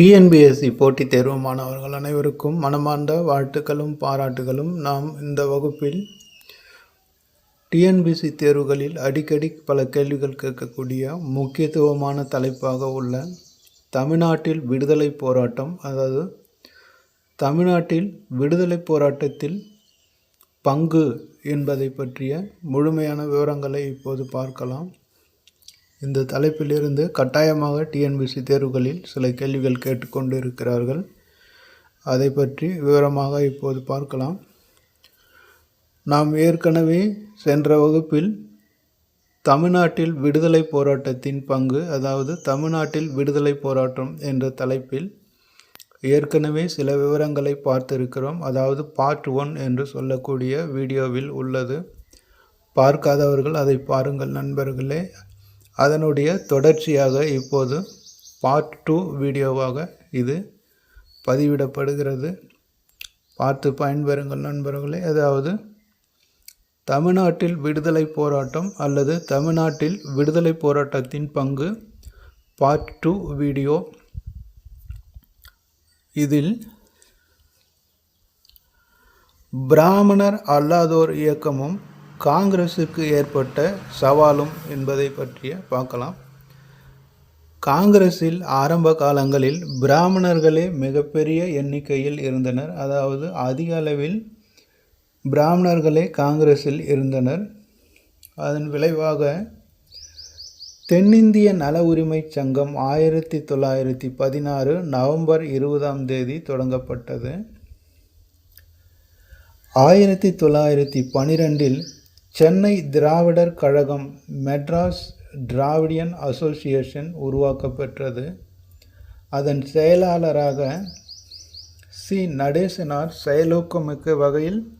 TNPSC போட்டித் தேர்வு மாணவர்கள் அனைவருக்கும் மனமார்ந்த வாழ்த்துக்களும் பாராட்டுகளும். நாம் இந்த வகுப்பில் டிஎன்பிஎஸ்சி தேர்வுகளில் அடிக்கடி பல கேள்விகள் கேட்கக்கூடிய முக்கியத்துவமான தலைப்பாக உள்ள தமிழ்நாட்டில் விடுதலை போராட்டம் அதாவது தமிழ்நாட்டில் விடுதலை போராட்டத்தில் பங்கு என்பதை பற்றிய முழுமையான விவரங்களை இப்போது பார்க்கலாம். இந்த தலைப்பிலிருந்து கட்டாயமாக டிஎன்பிசி தேர்வுகளில் சில கேள்விகள் கேட்டுக்கொண்டு இருக்கிறார்கள் அதை பற்றி விவரமாக இப்போது பார்க்கலாம். நாம் ஏற்கனவே சென்ற வகுப்பில் தமிழ்நாட்டில் விடுதலை போராட்டத்தின் பங்கு அதாவது தமிழ்நாட்டில் விடுதலை போராட்டம் என்ற தலைப்பில் ஏற்கனவே சில விவரங்களை பார்த்திருக்கிறோம். அதாவது பார்ட் ஒன் என்று சொல்லக்கூடிய வீடியோவில் உள்ளது. பார்க்காதவர்கள் அதை பாருங்கள் நண்பர்களே. அதனுடைய தொடர்ச்சியாக இப்போது பார்ட் டூ வீடியோவாக இது பதிவிடப்படுகிறது. பார்த்து பயன்பெறுங்கள் நண்பர்களே. அதாவது தமிழ்நாட்டில் விடுதலை போராட்டம் அல்லது தமிழ்நாட்டில் விடுதலை போராட்டத்தின் பங்கு பார்ட் டூ வீடியோ. இதில் பிராமணர் அல்லாதோர் இயக்கமும் காங்கிரஸுக்கு ஏற்பட்ட சவாலும் என்பதை பற்றிய பார்க்கலாம். காங்கிரஸில் ஆரம்ப காலங்களில் பிராமணர்களே மிகப்பெரிய எண்ணிக்கையில் இருந்தனர். அதாவது அதிக அளவில் பிராமணர்களே காங்கிரஸில் இருந்தனர். அதன் விளைவாக தென்னிந்திய நல உரிமை சங்கம் ஆயிரத்தி தொள்ளாயிரத்தி பதினாறு நவம்பர் இருபதாம் தேதி தொடங்கப்பட்டது. ஆயிரத்தி தொள்ளாயிரத்தி பனிரெண்டில் சென்னை திராவிடர் கழகம் மெட்ராஸ் டிராவிடியன் அசோசியேஷன் உருவாக்கப்பெற்றது. அதன் செயலாளராக சி. நடேசனார் செயலூக்கமிக்க வகையில்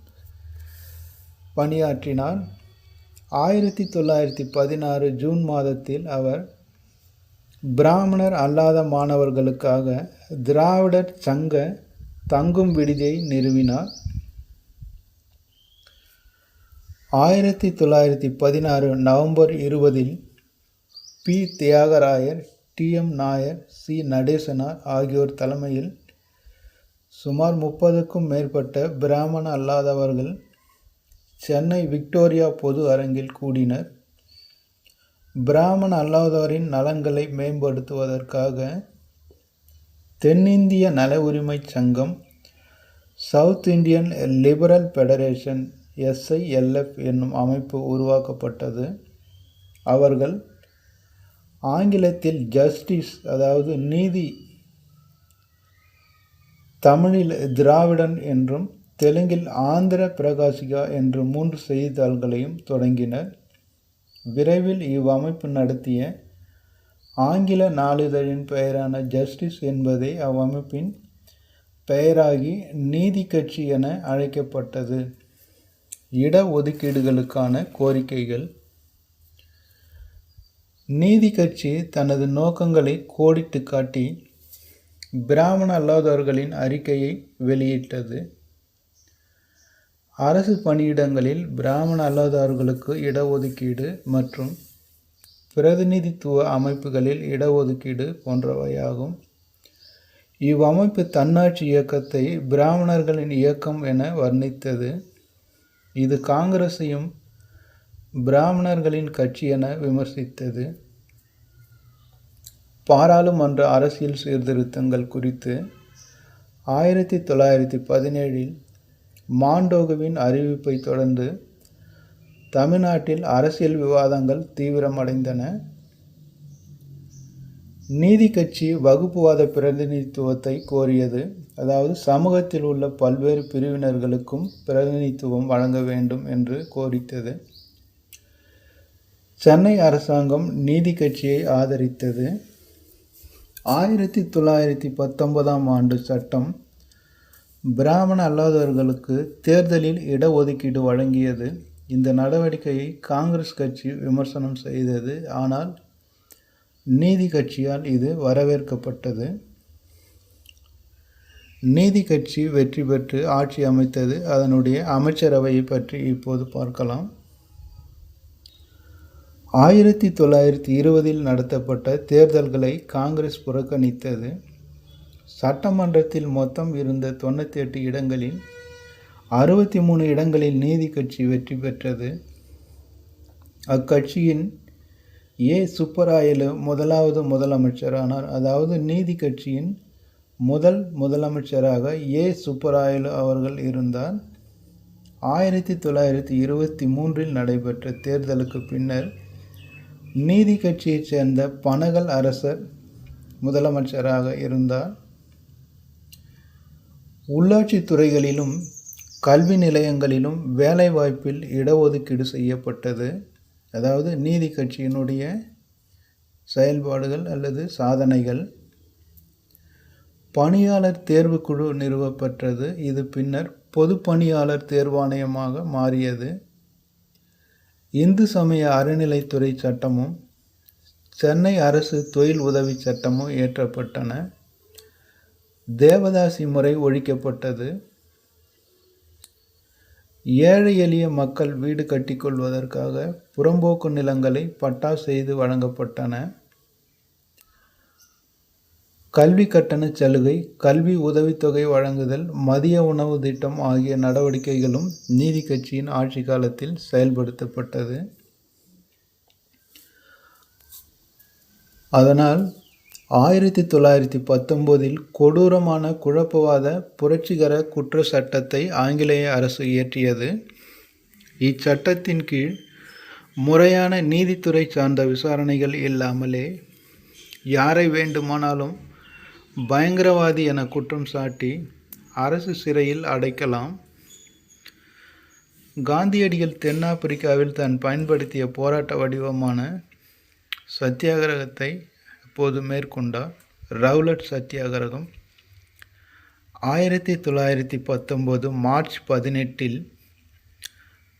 பணியாற்றினார். ஆயிரத்தி தொள்ளாயிரத்தி பதினாறு ஜூன் மாதத்தில் அவர் பிராமணர் அல்லாத மாணவர்களுக்காக திராவிடர் சங்க தங்கும் விடுதியை நிறுவினார். ஆயிரத்தி தொள்ளாயிரத்தி பதினாறு நவம்பர் இருபதில் P. Thyagarayar T. M. Nair C. Natesanar ஆகியோர் தலைமையில் சுமார் முப்பதுக்கும் மேற்பட்ட பிராமண அல்லாதவர்கள் சென்னை விக்டோரியா பொது அரங்கில் கூடினர். பிராமண அல்லாதவரின் நலன்களை மேம்படுத்துவதற்காக தென்னிந்திய நல உரிமை சங்கம் South Indian Liberal Federation S I L F என்னும் அமைப்பு உருவாக்கப்பட்டது. அவர்கள் ஆங்கிலத்தில் ஜஸ்டிஸ் அதாவது நீதி தமிழில் திராவிடன் என்றும் தெலுங்கில் ஆந்திர பிரகாசிகா என்று மூன்று செய்தித்தாள்களையும் தொடங்கினர். விரைவில் இவ்வமைப்பு நடத்திய ஆங்கில நாளிதழின் பெயரான ஜஸ்டிஸ் என்பதே அவ்வமைப்பின் பெயராகி நீதி கட்சி என அழைக்கப்பட்டது. இட ஒதுக்கீடுகளுக்கான கோரிக்கைகள். நீதி கட்சி தனது நோக்கங்களை கோடிட்டு காட்டி பிராமண அல்லாதவர்களின் அறிக்கையை வெளியிட்டது. அரசு பணியிடங்களில் பிராமண அல்லாதவர்களுக்கு இடஒதுக்கீடு மற்றும் பிரதிநிதித்துவ அமைப்புகளில் இடஒதுக்கீடு போன்றவையாகும். இவ்வமைப்பு தன்னாட்சி இயக்கத்தை பிராமணர்களின் இயக்கம் என வர்ணித்தது. இது காங்கிரஸையும் பிராமணர்களின் கட்சி என விமர்சித்தது. பாராளுமன்ற அரசியல் சீர்திருத்தங்கள் குறித்து ஆயிரத்தி தொள்ளாயிரத்தி பதினேழில் மாண்டோகுவின் அறிவிப்பை தொடர்ந்து தமிழ்நாட்டில் அரசியல் விவாதங்கள் தீவிரமடைந்தன. நீதி கட்சி வகுப்புவாத பிரதிநிதித்துவத்தை கோரியது. அதாவது சமூகத்தில் உள்ள பல்வேறு பிரிவினர்களுக்கும் பிரதிநிதித்துவம் வழங்க வேண்டும் என்று கோரித்தது. சென்னை அரசாங்கம் நீதி கட்சியை ஆதரித்தது. ஆயிரத்தி தொள்ளாயிரத்தி பத்தொன்பதாம் ஆண்டு சட்டம் பிராமண அல்லாதவர்களுக்கு தேர்தலில் இடஒதுக்கீடு வழங்கியது. இந்த நடவடிக்கையை காங்கிரஸ் கட்சி விமர்சனம் செய்தது. ஆனால் நீதி கட்சியால் இது வரவேற்கப்பட்டது. நீதி கட்சி வெற்றி பெற்று ஆட்சி அமைத்தது அதனுடைய அமைச்சரவையை பற்றி இப்போது பார்க்கலாம். ஆயிரத்தி தொள்ளாயிரத்தி இருபதில் நடத்தப்பட்ட தேர்தல்களை காங்கிரஸ் புறக்கணித்தது. சட்டமன்றத்தில் மொத்தம் இருந்த தொண்ணூற்றி எட்டு இடங்களில் அறுபத்தி மூணு இடங்களில் நீதி கட்சி வெற்றி பெற்றது. அக்கட்சியின் ஏ. சுப்பராயலு முதலாவது முதலமைச்சரானார். அதாவது நீதி கட்சியின் முதல் முதலமைச்சராக ஏ. சுப்பராயலு அவர்கள் இருந்தார். ஆயிரத்தி தொள்ளாயிரத்தி இருபத்தி மூன்றில் நடைபெற்ற தேர்தலுக்கு பின்னர் நீதி கட்சியைச் சேர்ந்த பனகல் அரசர் முதலமைச்சராக இருந்தார். உள்ளாட்சி துறைகளிலும் கல்வி நிலையங்களிலும் வேலைவாய்ப்பில் இடஒதுக்கீடு செய்யப்பட்டது. அதாவது நீதி கட்சியினுடைய செயல்பாடுகள் அல்லது சாதனைகள் பணியாளர் தேர்வுக்குழு நிறுவப்பட்டது. இது பின்னர் பொது பணியாளர் தேர்வாணையமாக மாறியது. இந்து சமய அறநிலைத்துறை சட்டமும் சென்னை அரசு தொழில் உதவி சட்டமும் இயற்றப்பட்டன தேவதாசி முறை ஒழிக்கப்பட்டது. ஏழை எளிய மக்கள் வீடு கட்டிக்கொள்வதற்காக புறம்போக்கு நிலங்களை பட்டா செய்து வழங்கப்பட்டன. கல்வி கட்டண சலுகை கல்வி உதவித்தொகை வழங்குதல் மதிய உணவு திட்டம் ஆகிய நடவடிக்கைகளும் நீதி கட்சியின் ஆட்சி காலத்தில் செயல்படுத்தப்பட்டது. அதனால் ஆயிரத்தி தொள்ளாயிரத்தி பத்தொம்போதில் கொடூரமான குழப்பவாத புரட்சிகர குற்ற சட்டத்தை ஆங்கிலேய அரசு இயற்றியது. இச்சட்டத்தின் கீழ் முறையான நீதித்துறை சார்ந்த விசாரணைகள் இல்லாமலே யாரை வேண்டுமானாலும் பயங்கரவாதி என குற்றம் சாட்டி அரசு சிறையில் அடைக்கலாம். காந்தியடிகள் தென்னாப்பிரிக்காவில் தான் பயன்படுத்திய போராட்ட வடிவமான சத்தியாகிரகத்தை இப்போது மேற்கொண்டார் ரவுலட் சத்தியாகிரகம். ஆயிரத்தி தொள்ளாயிரத்தி பத்தொம்போது மார்ச் பதினெட்டில்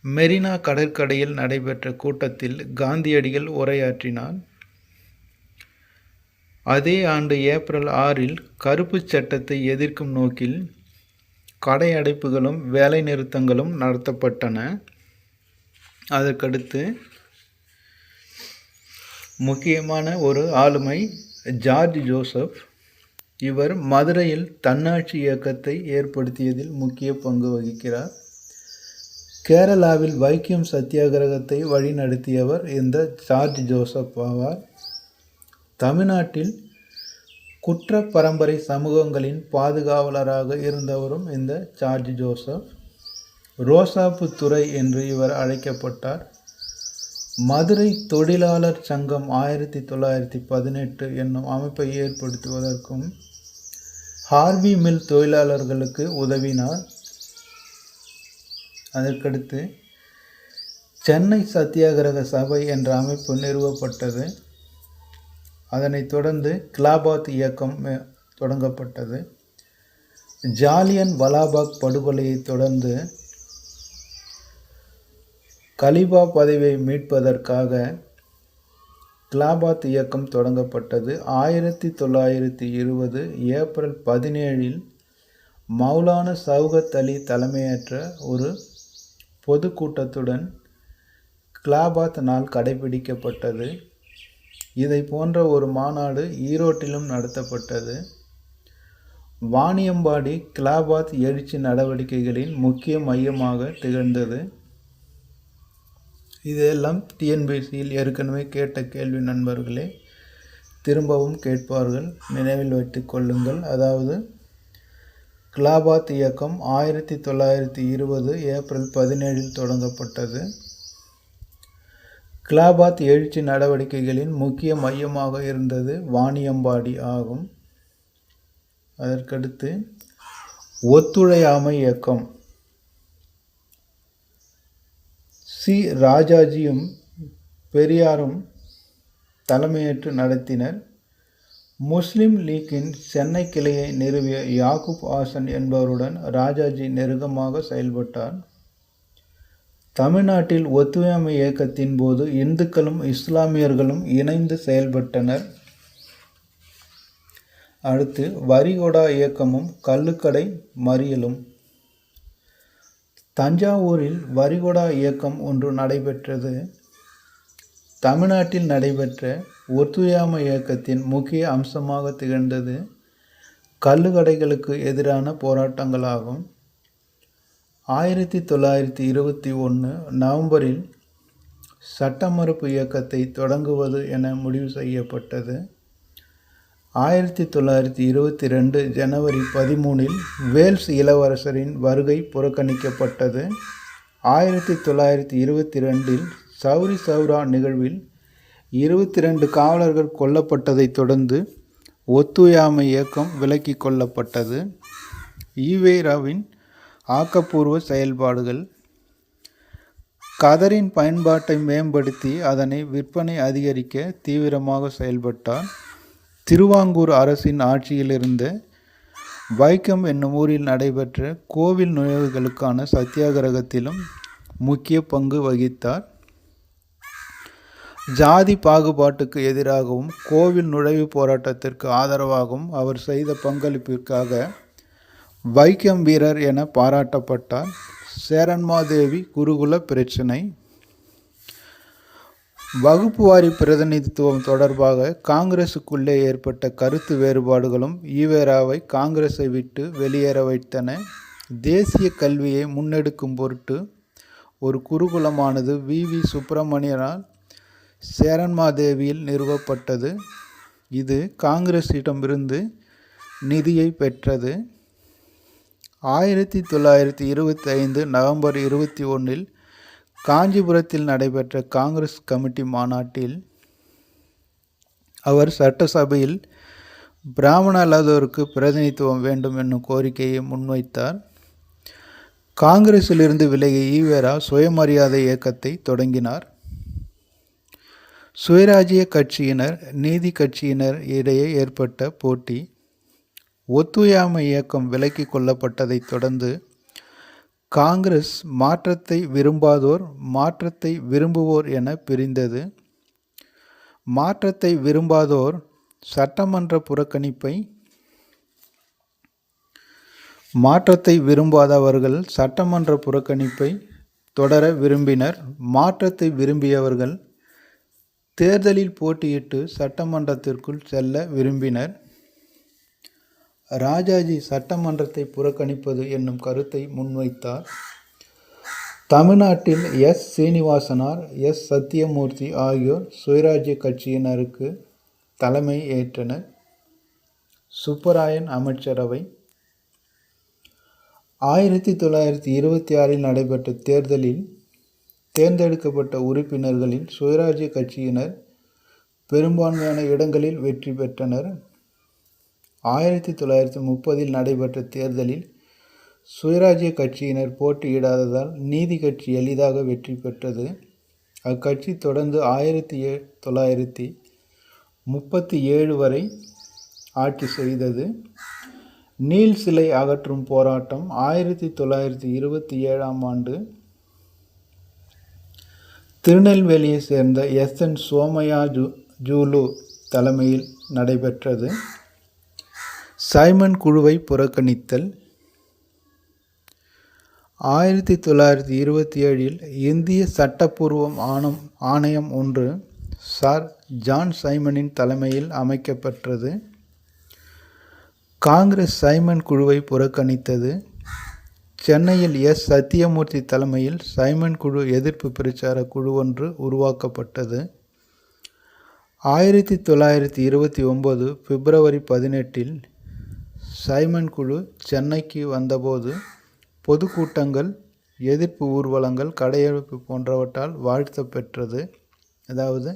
மெரினா கடற்கரையில் நடைபெற்ற கூட்டத்தில் காந்தியடிகள் உரையாற்றினார். அதே ஆண்டு ஏப்ரல் ஆறில் கருப்பு சட்டத்தை எதிர்க்கும் நோக்கில் கடை அடைப்புகளும் வேலை நிறுத்தங்களும் நடத்தப்பட்டன. அதற்கடுத்து முக்கியமான ஒரு ஆளுமை ஜார்ஜ் ஜோசப். இவர் மதுரையில் தன்னாட்சி இயக்கத்தை ஏற்படுத்தியதில் முக்கிய பங்கு வகிக்கிறார். கேரளாவில் வைக்கியம் சத்தியாகிரகத்தை வழிநடத்தியவர் இந்த ஜார்ஜ் ஜோசப் ஆவார். தமிழ்நாட்டில் குற்ற பரம்பரை சமூகங்களின் பாதுகாவலராக இருந்தவரும் இந்த ஜார்ஜ் ஜோசப் ரோசாப்பு துறை என்று இவர் அழைக்கப்பட்டார். மதுரை தொழிலாளர் சங்கம் ஆயிரத்தி தொள்ளாயிரத்தி பதினெட்டு என்னும் அமைப்பை ஏற்படுத்துவதற்கும் ஹார்வி மில் தொழிலாளர்களுக்கு உதவினார். அதற்கடுத்து சென்னை சத்தியாகிரக சபை என்ற அமைப்பு நிறுவப்பட்டது. அதனைத் தொடர்ந்து கிலாபாத் இயக்கம் தொடங்கப்பட்டது. ஜாலியன் வலாபாக் படுகொலையை தொடர்ந்து கலிபா பதவியை மீட்பதற்காக கிலாபாத் இயக்கம் தொடங்கப்பட்டது. ஆயிரத்தி தொள்ளாயிரத்தி இருபது ஏப்ரல் பதினேழில் மௌலான சவுகத் அலி தலைமையேற்ற ஒரு பொதுக்கூட்டத்துடன் கிலாபாத் நாள் கடைபிடிக்கப்பட்டது. இதை போன்ற ஒரு மாநாடு ஈரோட்டிலும் நடத்தப்பட்டது. வாணியம்பாடி கிளாபாத் எழுச்சி நடவடிக்கைகளின் முக்கிய மையமாக திகழ்ந்தது. இதெல்லாம் டிஎன்பிசியில் ஏற்கனவே கேட்ட கேள்வி நண்பர்களே திரும்பவும் கேட்பார்கள். நினைவில் வைத்து கொள்ளுங்கள். அதாவது கிளாபாத் இயக்கம் ஆயிரத்தி தொள்ளாயிரத்தி இருபது ஏப்ரல் பதினேழில் தொடங்கப்பட்டது. கிலாபாத் எழுச்சி நடவடிக்கைகளின் முக்கிய மையமாக இருந்தது வாணியம்பாடி ஆகும். அதற்கடுத்து ஒத்துழையாமை இயக்கம். சி. ராஜாஜியும் பெரியாரும் தலைமையேற்று நடத்தினர். முஸ்லிம் லீக்கின் சென்னை கிளையை நிறுவிய யாகுப் ஹாசன் என்பவருடன் ராஜாஜி நெருக்கமாக செயல்பட்டார். தமிழ்நாட்டில் ஒத்துழையாமை இயக்கத்தின் போது இந்துக்களும் இஸ்லாமியர்களும் இணைந்து செயல்பட்டனர். அடுத்து வரிகொடா இயக்கமும் கல்லுக்கடை மறியலும். தஞ்சாவூரில் வரிகொடா இயக்கம் ஒன்று நடைபெற்றது. தமிழ்நாட்டில் நடைபெற்ற ஒத்துழையாமை இயக்கத்தின் முக்கிய அம்சமாக திகழ்ந்தது கள்ளுக்கடைகளுக்கு எதிரான போராட்டங்களாகும். ஆயிரத்தி தொள்ளாயிரத்தி இருபத்தி ஒன்று நவம்பரில் சட்ட மறுப்பு இயக்கத்தை தொடங்குவது என முடிவு செய்யப்பட்டது. ஆயிரத்தி தொள்ளாயிரத்தி இருபத்தி ரெண்டு ஜனவரி பதிமூனில் வேல்ஸ் இளவரசரின் வருகை புறக்கணிக்கப்பட்டது. ஆயிரத்தி தொள்ளாயிரத்தி இருபத்தி ரெண்டில் சௌரி சௌரா நிகழ்வில் இருபத்தி ரெண்டு காவலர்கள் கொல்லப்பட்டதைத் தொடர்ந்து ஒத்துழையாமை இயக்கம் விலக்கிக் கொள்ளப்பட்டது. ஈவேராவின் ஆக்கப்பூர்வ செயல்பாடுகள். கதரின் பயன்பாட்டை மேம்படுத்தி அதனை விற்பனை அதிகரிக்க தீவிரமாக செயல்பட்டார். திருவாங்கூர் அரசின் ஆட்சியிலிருந்து வைக்கம் என்னும் ஊரில் நடைபெற்ற கோவில் நுழைவுகளுக்கான சத்தியாகிரகத்திலும் முக்கிய பங்கு வகித்தார். ஜாதி பாகுபாட்டுக்கு எதிராகவும் கோவில் நுழைவு போராட்டத்திற்கு ஆதரவாகவும் அவர் செய்த பங்களிப்பிற்காக வைக்கம் வீரர் என பாராட்டப்பட்டார். சேரன்மாதேவி குருகுல பிரச்சினை. வகுப்புவாரி பிரதிநிதித்துவம் தொடர்பாக காங்கிரசுக்குள்ளே ஏற்பட்ட கருத்து வேறுபாடுகளும் ஈவேராவை காங்கிரஸை விட்டு வெளியேற வைத்தன. தேசிய கல்வியை முன்னெடுக்கும் பொருட்டு ஒரு குருகுலமானது வி. வி. சுப்பிரமணியனால் சேரன்மாதேவியில் நிறுவப்பட்டது. இது காங்கிரஸிடமிருந்து நிதியை பெற்றது. ஆயிரத்தி தொள்ளாயிரத்தி இருபத்தி ஐந்து நவம்பர் இருபத்தி ஒன்றில் காஞ்சிபுரத்தில் நடைபெற்ற காங்கிரஸ் கமிட்டி மாநாட்டில் அவர் சட்டசபையில் பிராமண அல்லாதோருக்கு பிரதிநிதித்துவம் வேண்டும் என்னும் கோரிக்கையை முன்வைத்தார். காங்கிரஸிலிருந்து விலகிய ஈவேரா சுயமரியாதை இயக்கத்தை தொடங்கினார். சுயராஜ்ய கட்சியினர் நீதி கட்சியினர் இடையே ஏற்பட்ட போட்டி ஒத்துழையாமை இயக்கம் விலக்கிக் கொள்ளப்பட்டதைத் தொடர்ந்து காங்கிரஸ் மாற்றத்தை விரும்பாதோர் மாற்றத்தை விரும்புவோர் என பிரிந்தது. மாற்றத்தை விரும்பாதோர் சட்டமன்ற புறக்கணிப்பை மாற்றத்தை விரும்பாதவர்கள் சட்டமன்ற புறக்கணிப்பை தொடர விரும்பினர். மாற்றத்தை விரும்பியவர்கள் தேர்தலில் போட்டியிட்டு சட்டமன்றத்திற்குள் செல்ல விரும்பினர். ராஜாஜி சட்டமன்றத்தை புறக்கணிப்பது என்னும் கருத்தை முன்வைத்தார். தமிழ்நாட்டில் எஸ். சீனிவாசனார் எஸ். சத்தியமூர்த்தி ஆகியோர் சுயராஜ்ய கட்சியினருக்கு தலைமை ஏற்றனர். சுப்பராயன் அமைச்சரவை. ஆயிரத்தி தொள்ளாயிரத்தி இருபத்தி ஆறில் நடைபெற்ற தேர்தலில் தேர்ந்தெடுக்கப்பட்ட உறுப்பினர்களில் சுயராஜ்ய கட்சியினர் பெரும்பான்மையான இடங்களில் வெற்றி பெற்றனர். ஆயிரத்தி தொள்ளாயிரத்தி முப்பதில் நடைபெற்ற தேர்தலில் சுயராஜ்ய கட்சியினர் போட்டியிடாததால் நீதி கட்சி எளிதாக வெற்றி பெற்றது. அக்கட்சி தொடர்ந்து ஆயிரத்தி ஏ தொள்ளாயிரத்தி முப்பத்தி ஏழு வரை ஆட்சி செய்தது. நீல் சிலை அகற்றும் போராட்டம் ஆயிரத்தி தொள்ளாயிரத்தி இருபத்தி ஏழாம் ஆண்டு திருநெல்வேலியை சேர்ந்த S N Somayajulu தலைமையில் நடைபெற்றது. சைமன் குழுவை புறக்கணித்தல். ஆயிரத்தி தொள்ளாயிரத்தி இருபத்தி ஏழில் இந்திய சட்டப்பூர்வம் ஆணம் ஆணையம் ஒன்று சார் ஜான் சைமனின் தலைமையில் அமைக்கப்பட்டது காங்கிரஸ் சைமன் குழுவை புறக்கணித்தது. சென்னையில் எஸ். சத்தியமூர்த்தி தலைமையில் சைமன் குழு எதிர்ப்பு பிரச்சார குழு ஒன்று உருவாக்கப்பட்டது. ஆயிரத்தி தொள்ளாயிரத்தி இருபத்தி ஒம்பது பிப்ரவரி பதினெட்டில் சைமன் குழு சென்னைக்கு வந்தபோது பொதுக்கூட்டங்கள் எதிர்ப்பு ஊர்வலங்கள் கடையெடுப்பு போன்றவற்றால் வாழ்த்த பெற்றது. அதாவது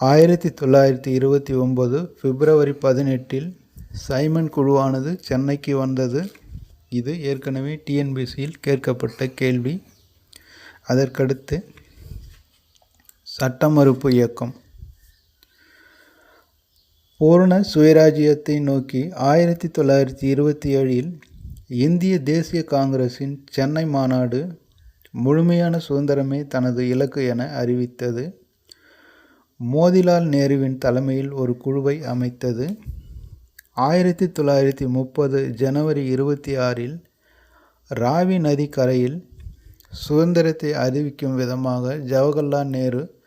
ஆயிரத்தி தொள்ளாயிரத்தி இருபத்தி ஒம்பது பிப்ரவரி பதினெட்டில் சைமன் குழுவானது சென்னைக்கு வந்தது. இது ஏற்கனவே டிஎன்பிசியில் கேட்கப்பட்ட கேள்வி. அதற்கடுத்து சட்ட மறுப்பு இயக்கம். பூரண சுயராஜ்யத்தை நோக்கி ஆயிரத்தி தொள்ளாயிரத்தி இருபத்தி ஏழில் இந்திய தேசிய காங்கிரஸின் சென்னை மாநாடு முழுமையான சுதந்திரமே தனது இலக்கு என அறிவித்தது. மோதிலால் நேருவின் தலைமையில் ஒரு குழுவை அமைத்தது. ஆயிரத்தி தொள்ளாயிரத்தி முப்பது ஜனவரி இருபத்தி ஆறில் ராவி நதி கரையில் சுதந்திரத்தை அறிவிக்கும் விதமாக ஜவஹர்லால் நேரு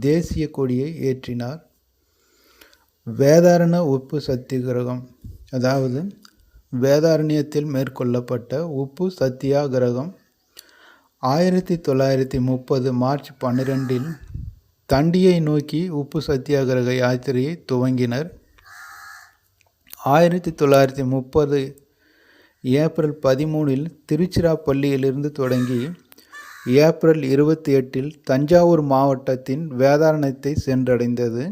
தேசிய கொடியை ஏற்றினார். வேதாரண உப்பு சத்தியாகிரகம். அதாவது வேதாரண்யத்தில் மேற்கொள்ளப்பட்ட உப்பு சத்தியாகிரகம் ஆயிரத்தி தொள்ளாயிரத்தி முப்பது மார்ச் பன்னிரெண்டில் தண்டியை நோக்கி உப்பு சத்தியாகிரக யாத்திரையை துவங்கினர். ஆயிரத்தி தொள்ளாயிரத்தி முப்பது ஏப்ரல் பதிமூணில் திருச்சிராப்பள்ளியிலிருந்து தொடங்கி ஏப்ரல் இருபத்தி எட்டில் தஞ்சாவூர் மாவட்டத்தின் வேதாரணத்தை சென்றடைந்தது.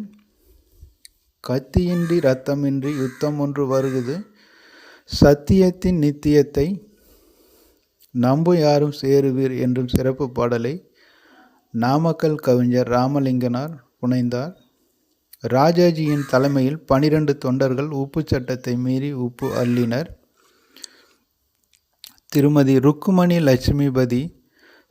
கத்தியின்றி ரத்தமின்றி யுத்தம் ஒன்று வருகுது. சத்தியத்தின் நித்தியத்தை நம்பு யாரும் சேருவீர் என்றும் சிறப்பு பாடலை நாமக்கல் கவிஞர் ராமலிங்கனார் புனைந்தார். ராஜாஜியின் தலைமையில் பனிரெண்டு தொண்டர்கள் உப்பு சட்டத்தை மீறி உப்பு அள்ளினர். திருமதி ருக்குமணி லட்சுமிபதி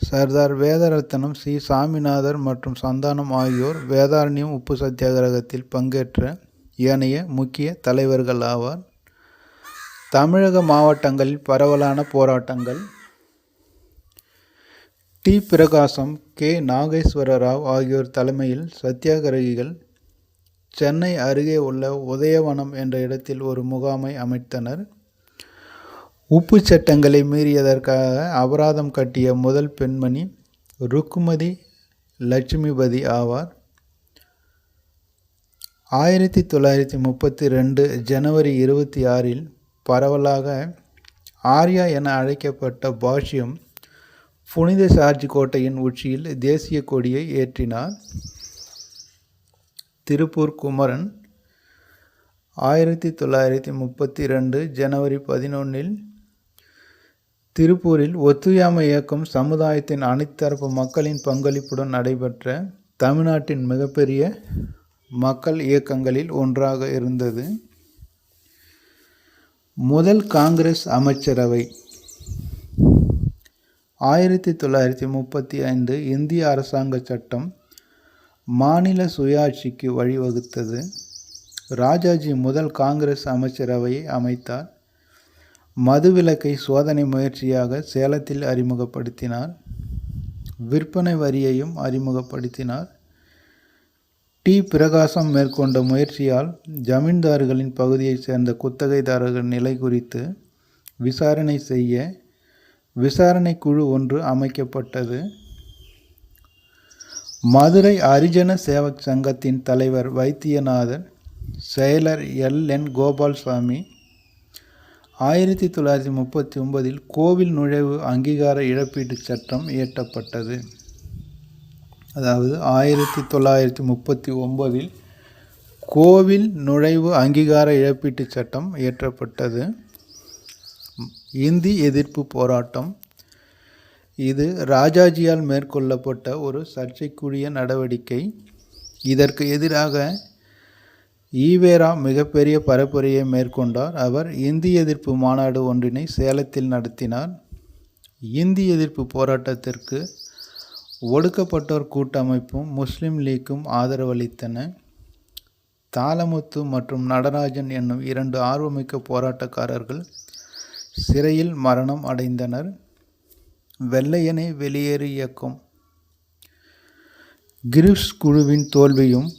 சர்தார் வேதரத்னம் சி சாமிநாதர் மற்றும் சந்தானம் ஆகியோர் வேதாரண்யம் உப்பு சத்தியாகிரகத்தில் பங்கேற்ற ஏனைய முக்கிய தலைவர்கள் ஆவார். தமிழக மாவட்டங்களில் பரவலான போராட்டங்கள். டி. பிரகாசம் கே. நாகேஸ்வர ராவ் ஆகியோர் தலைமையில் சத்தியாகிரகிகள் சென்னை அருகே உள்ள உதயவனம் என்ற இடத்தில் ஒரு முகாமை அமைத்தனர். உப்பு சட்டங்களை மீறியதற்காக அபராதம் கட்டிய முதல் பெண்மணி ருக்குமதி லட்சுமிபதி ஆவார். ஆயிரத்தி தொள்ளாயிரத்தி முப்பத்தி ரெண்டு ஜனவரி இருபத்தி ஆறில் பரவலாக ஆர்யா என அழைக்கப்பட்ட பாஷ்யம் புனித சார்ஜ் கோட்டையின் உச்சியில் தேசிய கொடியை ஏற்றினார். திருப்பூர் குமரன் ஆயிரத்தி தொள்ளாயிரத்தி முப்பத்தி ரெண்டு ஜனவரி பதினொன்றில் திருப்பூரில் ஒத்துழையாமை இயக்கம் சமுதாயத்தின் அனைத்தரப்பு மக்களின் பங்களிப்புடன் நடைபெற்ற தமிழ்நாட்டின் மிகப்பெரிய மக்கள் இயக்கங்களில் ஒன்றாக இருந்தது. முதல் காங்கிரஸ் அமைச்சரவை. ஆயிரத்தி தொள்ளாயிரத்தி முப்பத்தி ஐந்து இந்திய அரசாங்க சட்டம் மாநில சுயாட்சிக்கு வழிவகுத்தது. ராஜாஜி முதல் காங்கிரஸ் அமைச்சரவையை அமைத்தார். மதுவிலக்கை சோதனை முயற்சியாக சேலத்தில் அறிமுகப்படுத்தினார். விற்பனை வரியையும் அறிமுகப்படுத்தினார். டி. பிரகாசம் மேற்கொண்ட முயற்சியால் ஜமீன்தார்களின் பகுதியைச் சேர்ந்த குத்தகைதாரர்கள் நிலை குறித்து விசாரணை செய்ய விசாரணை குழு ஒன்று அமைக்கப்பட்டது. மதுரை அரிஜன சேவக் சங்கத்தின் தலைவர் வைத்தியநாதன் செயலர் எல். என். கோபால்சாமி ஆயிரத்தி தொள்ளாயிரத்தி முப்பத்தி ஒன்பதில் கோவில் நுழைவு அங்கீகார இழப்பீட்டுச் சட்டம் இயற்றப்பட்டது. அதாவது ஆயிரத்தி தொள்ளாயிரத்தி முப்பத்தி ஒன்பதில் கோவில் நுழைவு அங்கீகார இழப்பீட்டு சட்டம் இயற்றப்பட்டது. இந்தி எதிர்ப்பு போராட்டம். இது ராஜாஜியால் மேற்கொள்ளப்பட்ட ஒரு சர்ச்சைக்குரிய நடவடிக்கை. இதற்கு எதிராக ஈவேரா மிகப்பெரிய பரப்புரையை மேற்கொண்டார். அவர் இந்தி எதிர்ப்பு மாநாடு ஒன்றினை சேலத்தில் நடத்தினார். இந்தி எதிர்ப்பு போராட்டத்திற்கு ஒடுக்கப்பட்டோர் கூட்டமைப்பும் முஸ்லீம் லீக்கும் ஆதரவளித்தன. தாளமுத்து மற்றும் நடராஜன் என்னும் இரண்டு ஆர்வமிக்க போராட்டக்காரர்கள் சிறையில் மரணம் அடைந்தனர். வெள்ளையனை வெளியேறு இயக்கம் கிரிப்ஸ் குழுவின் தோல்வியும்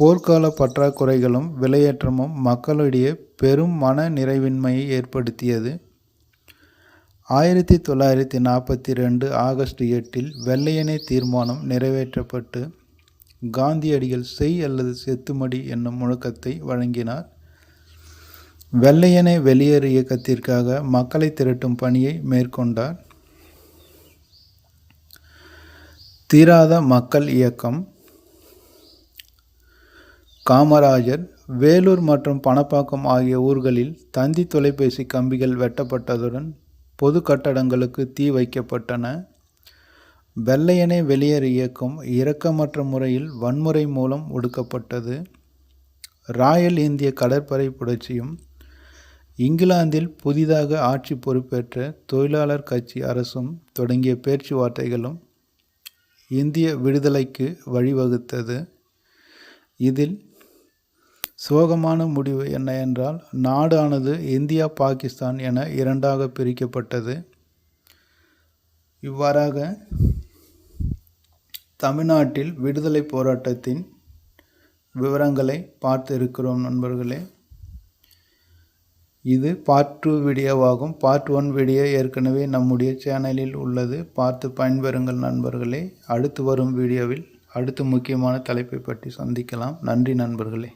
போர்க்கால பற்றாக்குறைகளும் விலையேற்றமும் மக்களிடையே பெரும் மன நிறைவின்மையை ஏற்படுத்தியது. ஆயிரத்தி தொள்ளாயிரத்தி நாற்பத்தி ரெண்டு ஆகஸ்ட் எட்டில் வெள்ளையனே தீர்மானம் நிறைவேற்றப்பட்டு காந்தியடிகள் செய் அல்லது செத்துமடி என்னும் முழக்கத்தை வழங்கினார். வெள்ளையனே வெளியேறு இயக்கத்திற்காக மக்களை திரட்டும் பணியை மேற்கொண்டார். தீராத மக்கள் இயக்கம் காமராஜர் வேலூர் மற்றும் பணப்பாக்கம் ஆகிய ஊர்களில் தந்தி தொலைபேசி கம்பிகள் வெட்டப்பட்டதுடன் பொது கட்டடங்களுக்கு தீ வைக்கப்பட்டன. வெள்ளையனே வெளியேறு இயக்கம் இரக்கமற்ற முறையில் வன்முறை மூலம் ஒடுக்கப்பட்டது. ராயல் இந்திய கடற்படை புரட்சியும் இங்கிலாந்தில் புதிதாக ஆட்சி பொறுப்பேற்ற தொழிலாளர் கட்சி அரசும் தொடங்கிய பேச்சுவார்த்தைகளும் இந்திய விடுதலைக்கு வழிவகுத்தது. இதில் சோகமான முடிவு என்ன என்றால் நாடானது இந்தியா பாகிஸ்தான் என இரண்டாக பிரிக்கப்பட்டது. இவ்வாறாக தமிழ்நாட்டில் விடுதலை போராட்டத்தின் விவரங்களை பார்த்து இருக்கிறோம் நண்பர்களே. இது பார்ட் டூ வீடியோவாகும். பார்ட் ஒன் வீடியோ ஏற்கனவே நம்முடைய சேனலில் உள்ளது. பார்த்து பயன்பெறுங்கள் நண்பர்களே. அடுத்து வரும் வீடியோவில் அடுத்து முக்கியமான தலைப்பை பற்றி சந்திக்கலாம். நன்றி நண்பர்களே.